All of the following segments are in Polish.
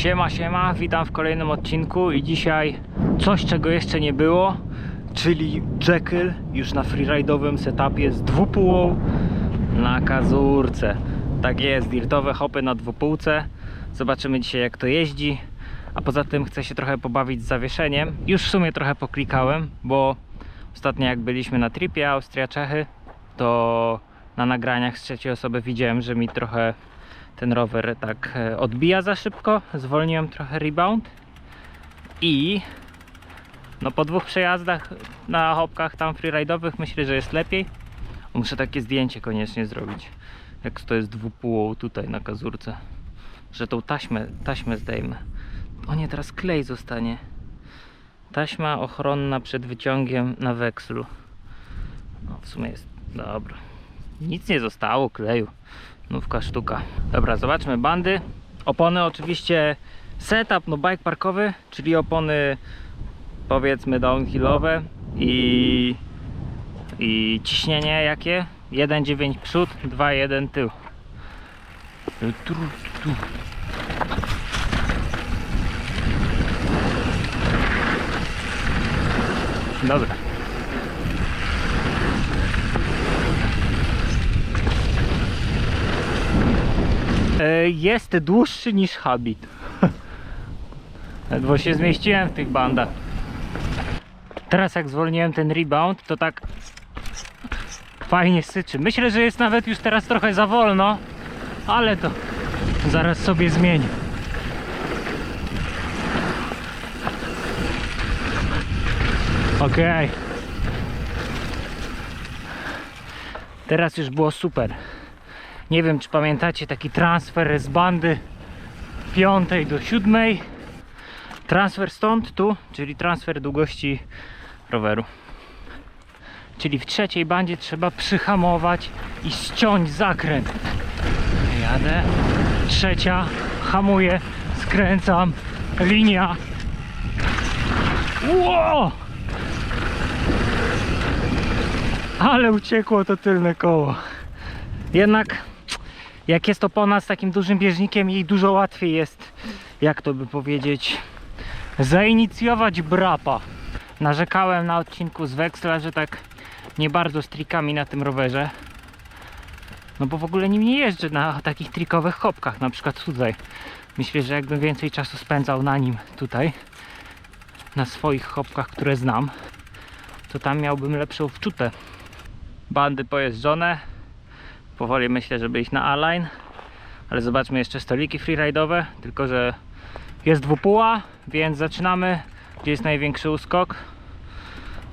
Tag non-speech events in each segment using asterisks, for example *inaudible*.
Siema, siema, witam w kolejnym odcinku i dzisiaj coś, czego jeszcze nie było, czyli Jekyll już na freeride'owym setupie z dwupółą na kazurce. Tak jest, dirtowe hopy na dwupółce. Zobaczymy dzisiaj jak to jeździ, a poza tym chcę się trochę pobawić z zawieszeniem. Już w sumie trochę poklikałem, bo ostatnio jak byliśmy na tripie Austria-Czechy, to na nagraniach z trzeciej osoby widziałem, że mi trochę ten rower tak e, odbija za szybko. Zwolniłem trochę rebound i no po dwóch przejazdach na hopkach tam freeridowych myślę, że jest lepiej. Muszę takie zdjęcie koniecznie zrobić. Jak to jest dwupółą tutaj na kazurce. Że tą taśmę, taśmę zdejmę. O nie, teraz klej zostanie. Taśma ochronna przed wyciągiem na wekslu. No w sumie jest dobra. Nic nie zostało kleju. Nówka sztuka. Dobra, zobaczmy bandy. Opony oczywiście setup, no bike parkowy, czyli opony powiedzmy downhillowe i, i ciśnienie jakie? 1,9 przód, 2,1 tył. Tu, tu. Dobra. Jest dłuższy niż habit. *laughs* Ledwo się zmieściłem w tych bandach. Teraz jak zwolniłem ten rebound, to tak fajnie syczy. Myślę, że jest nawet już teraz trochę za wolno, ale to zaraz sobie zmienię. Okej. Teraz już było super. Nie wiem, czy pamiętacie taki transfer z bandy piątej do siódmej. Transfer stąd, tu, czyli transfer długości roweru. Czyli w trzeciej bandzie trzeba przyhamować i ściąć zakręt. Jadę. Trzecia, hamuję, skręcam, linia. Ło! Ale uciekło to tylne koło. Jednak jak jest opona z takim dużym bieżnikiem, jej dużo łatwiej jest, jak to by powiedzieć, zainicjować brapa. Narzekałem na odcinku z Wexla, że tak nie bardzo z trikami na tym rowerze. No bo w ogóle nim nie jeżdżę na takich trikowych hopkach, na przykład tutaj. Myślę, że jakbym więcej czasu spędzał na nim tutaj, na swoich hopkach, które znam, to tam miałbym lepszą wczutę. Bandy pojeżdżone, powoli myślę, żeby iść na A-line ale zobaczmy jeszcze stoliki freeride'owe tylko, że jest dwupuła więc zaczynamy. Gdzie jest największy uskok?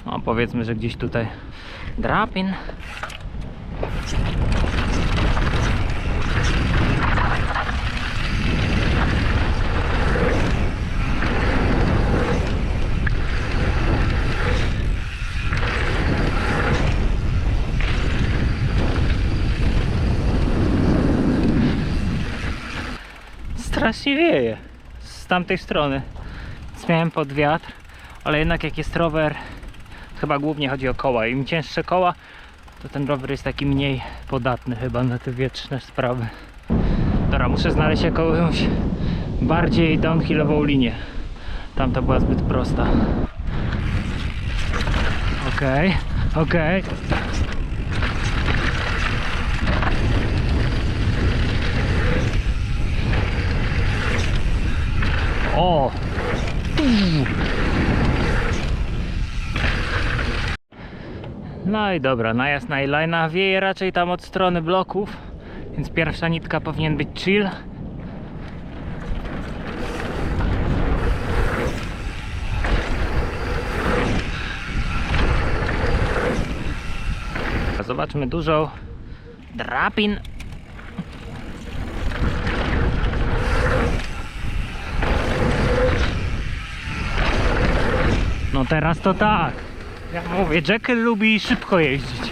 No powiedzmy, że gdzieś tutaj drapin strasznie wieje z tamtej strony. Więc miałem pod wiatr, ale jednak jak jest rower, chyba głównie chodzi o koła. Im cięższe koła, to ten rower jest taki mniej podatny chyba na te wietrzne sprawy. Dobra, muszę znaleźć jakąś bardziej downhillową linię. Tamta była zbyt prosta. Okej, okej. O! No i dobra, najazd na line'a wieje raczej tam od strony bloków, więc pierwsza nitka powinien być chill. Zobaczmy dużą drapin No teraz to tak. Ja mówię, Jekyll lubi szybko jeździć.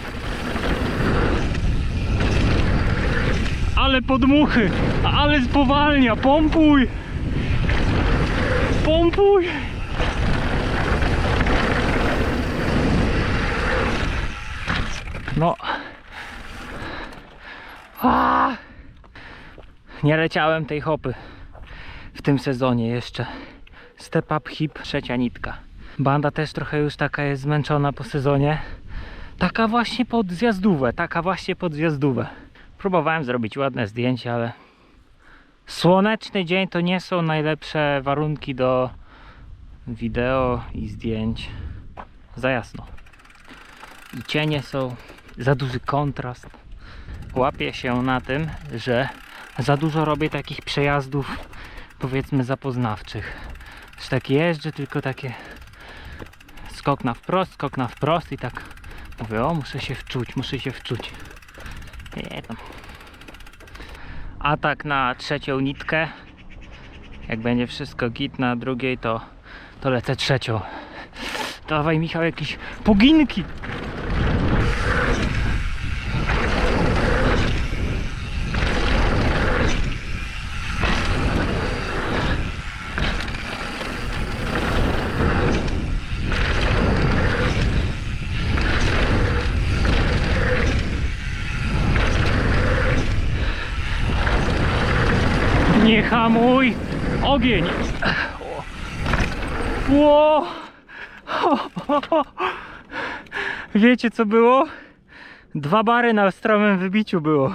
Ale podmuchy, ale spowalnia, pompuj! Pompuj! No. A! Nie leciałem tej hopy. w tym sezonie jeszcze. Step up hip, trzecia nitka. Banda też trochę już taka jest zmęczona po sezonie. Taka właśnie pod zjazdówę, taka właśnie pod zjazdówę. Próbowałem zrobić ładne zdjęcie, ale słoneczny dzień to nie są najlepsze warunki do wideo i zdjęć. Za jasno. I cienie są, za duży kontrast. Łapię się na tym, że za dużo robię takich przejazdów, powiedzmy, zapoznawczych. Że tak jeżdżę, tylko takie skok na wprost, skok na wprost i tak mówię, o muszę się wczuć, muszę się wczuć. Nie tam. Atak na trzecią nitkę. Jak będzie wszystko git na drugiej, to, to lecę trzecią. Dawaj Michał jakieś poginki. Hamuj! Ogień! Ło! Wiecie co było? Dwa bary na stromym wybiciu było.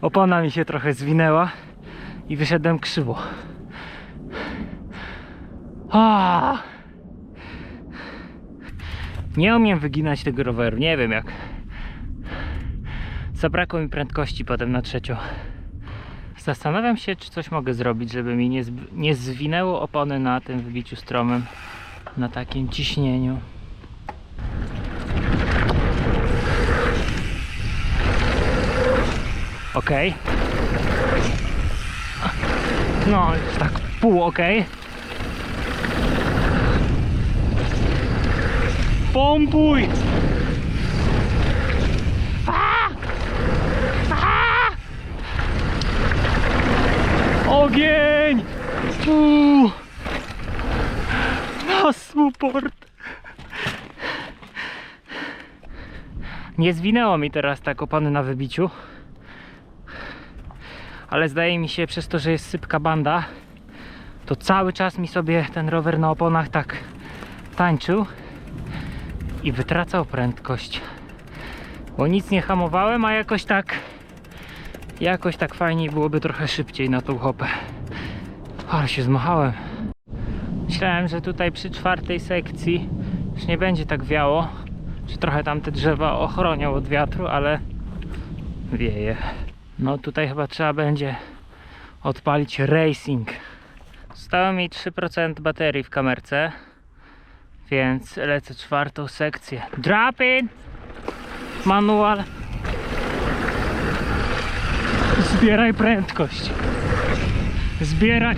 Opona mi się trochę zwinęła i wyszedłem krzywo. A! Nie umiem wyginać tego roweru, nie wiem jak. Zabrakło mi prędkości potem na trzecią. Zastanawiam się, czy coś mogę zrobić, żeby mi nie, nie zwinęło opony na tym wybiciu stromym, na takim ciśnieniu. Ok. No, tak pół ok. Pompuj! Ogień! Uuu. Na support! Nie zwinęło mi teraz tak opony na wybiciu. Ale zdaje mi się, przez to, że jest sypka banda, to cały czas mi sobie ten rower na oponach tak tańczył i wytracał prędkość. Bo nic nie hamowałem, a jakoś tak Jakoś tak fajniej byłoby trochę szybciej na tą hopę. Ale się zmachałem. Myślałem, że tutaj przy czwartej sekcji już nie będzie tak wiało. Że trochę tam te drzewa ochronią od wiatru, ale wieje. No tutaj chyba trzeba będzie odpalić racing. Zostało mi 3% baterii w kamerce, więc lecę czwartą sekcję. Drop it! Manual. Zbieraj prędkość. Zbieraj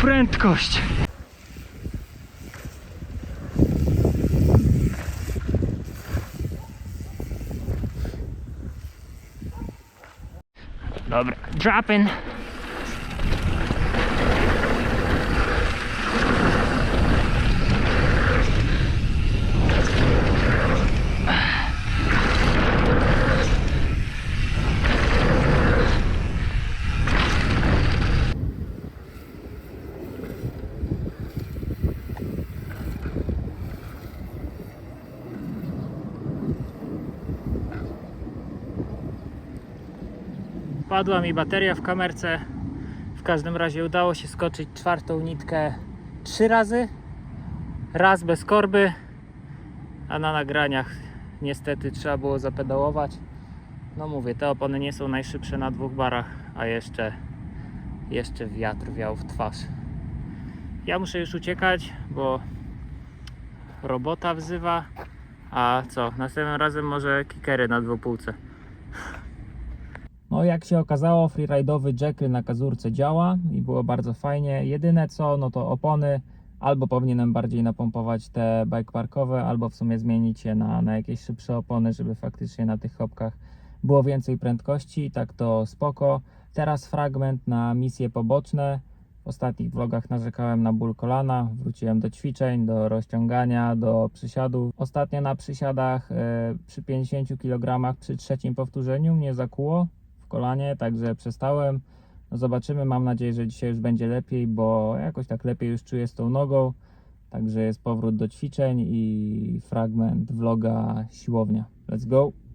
prędkość. Dobra, dropping. Padła mi bateria w kamerce. W każdym razie udało się skoczyć czwartą nitkę trzy razy. Raz bez korby, a na nagraniach niestety trzeba było zapedałować. No mówię, te opony nie są najszybsze na dwóch barach, a jeszcze, jeszcze wiatr wiał w twarz. Ja muszę już uciekać, bo robota wzywa. A co, następnym razem może kikery na dwupółce. No jak się okazało, freeride'owy Jekyll na kazurce działa i było bardzo fajnie. Jedyne co, no to opony, albo powinienem bardziej napompować te bike parkowe, albo w sumie zmienić je na, na jakieś szybsze opony, żeby faktycznie na tych hopkach było więcej prędkości, tak to spoko. Teraz fragment na misje poboczne. W ostatnich vlogach narzekałem na ból kolana, wróciłem do ćwiczeń, do rozciągania, do przysiadów. Ostatnio na przysiadach e, przy 50 kg przy trzecim powtórzeniu mnie zakuło kolanie, także przestałem. No zobaczymy, mam nadzieję, że dzisiaj już będzie lepiej, bo jakoś tak lepiej już czuję z tą nogą. Także jest powrót do ćwiczeń i fragment vloga siłownia. Let's go!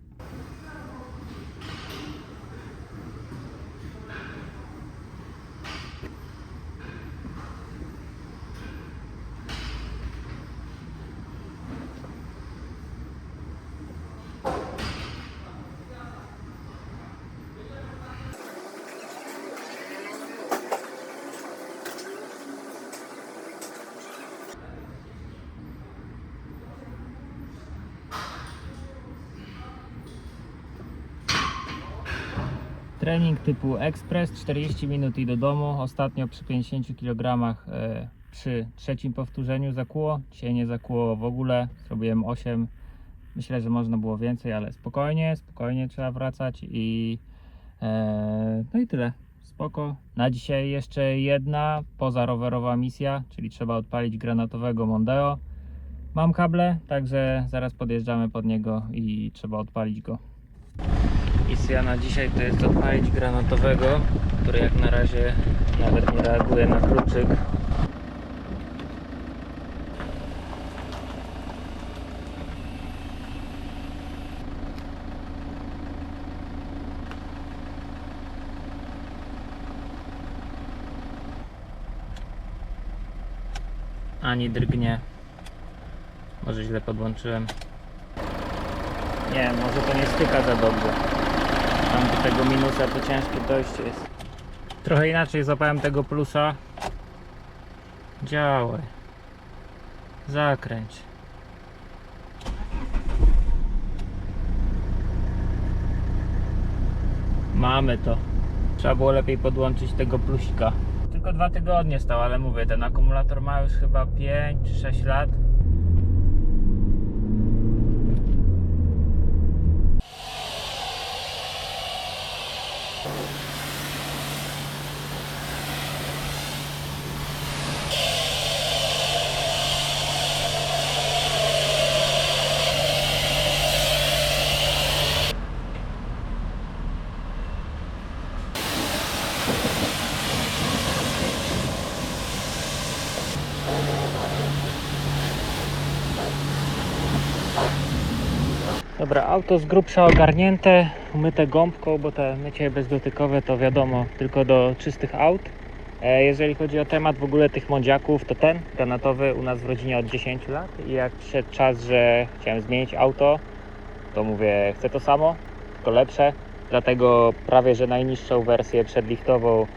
Trening typu ekspres, 40 minut i do domu. Ostatnio przy 50 kg e, przy trzecim powtórzeniu zakłuło. Dzisiaj nie zakłuło w ogóle. Zrobiłem 8. Myślę, że można było więcej, ale spokojnie, spokojnie trzeba wracać i e, no i tyle. Spoko. Na dzisiaj jeszcze jedna pozarowerowa misja, czyli trzeba odpalić granatowego Mondeo. Mam kable, także zaraz podjeżdżamy pod niego i trzeba odpalić go. Misja na dzisiaj to jest odpalić granatowego, który jak na razie nawet nie reaguje na kluczyk. Ani drgnie. Może źle podłączyłem. Nie, może to nie styka za dobrze. Tam do tego minusa to ciężkie dojście jest. Trochę inaczej złapałem tego plusa. Działaj. Zakręć. Mamy to. Trzeba było lepiej podłączyć tego plusika. Tylko dwa tygodnie stał, ale mówię, ten akumulator ma już chyba 5 czy 6 lat. Dobra, auto z grubsza ogarnięte, umyte gąbką, bo te mycie bezdotykowe to wiadomo tylko do czystych aut. E, Jeżeli chodzi o temat w ogóle tych mądziaków, to ten granatowy u nas w rodzinie od 10 lat i jak przyszedł czas, że chciałem zmienić auto, to mówię, chcę to samo, tylko lepsze. Dlatego prawie, że najniższą wersję przedliftową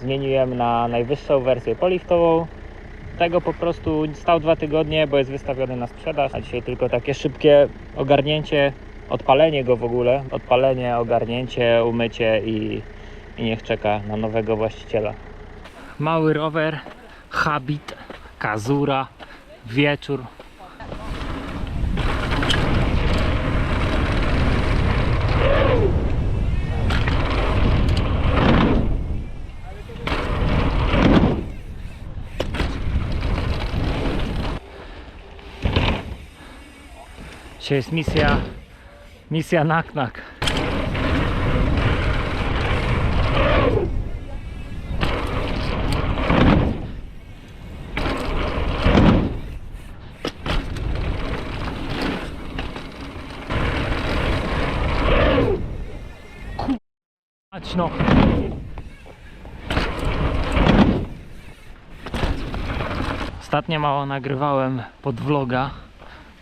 zmieniłem na najwyższą wersję poliftową. Tego po prostu stał dwa tygodnie, bo jest wystawiony na sprzedaż, a dzisiaj tylko takie szybkie ogarnięcie, odpalenie go w ogóle, odpalenie, ogarnięcie, umycie i, i niech czeka na nowego właściciela. Mały rower, habit, kazura, wieczór. Dzisiaj jest misja, misja Naknak. No. Ostatnio mało nagrywałem pod vloga,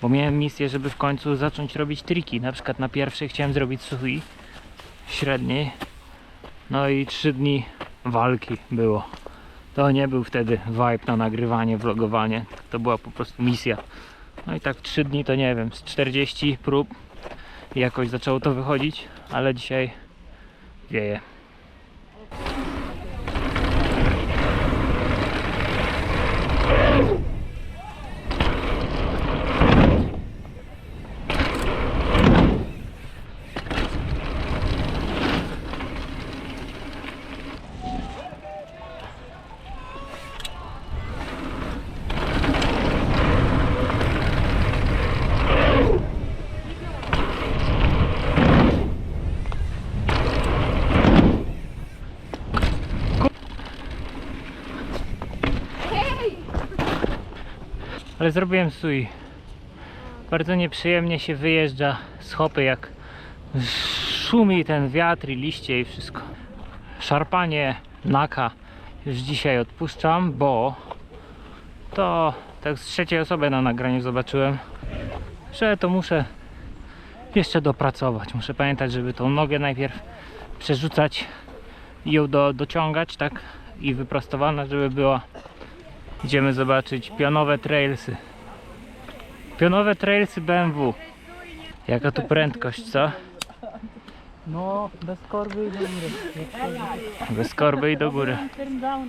bo miałem misję, żeby w końcu zacząć robić triki. Na przykład na pierwszej chciałem zrobić suhi średniej. No i trzy dni walki było. To nie był wtedy vibe na nagrywanie, vlogowanie. To była po prostu misja. No i tak trzy dni to nie wiem, z 40 prób jakoś zaczęło to wychodzić, ale dzisiaj wieje. Ale zrobiłem stój. Bardzo nieprzyjemnie się wyjeżdża z hopy, jak szumi ten wiatr i liście i wszystko. Szarpanie naka już dzisiaj odpuszczam, bo to tak z trzeciej osoby na nagraniu zobaczyłem, że to muszę jeszcze dopracować. Muszę pamiętać, żeby tą nogę najpierw przerzucać i ją do, dociągać, tak? I wyprostowana, żeby była. Idziemy zobaczyć pionowe trailsy. Pionowe trailsy BMW. Jaka tu prędkość, co? No, bez korby i do góry. Bez korby i do góry. Turn down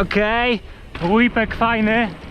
Okej? Okej. Whipek fajny.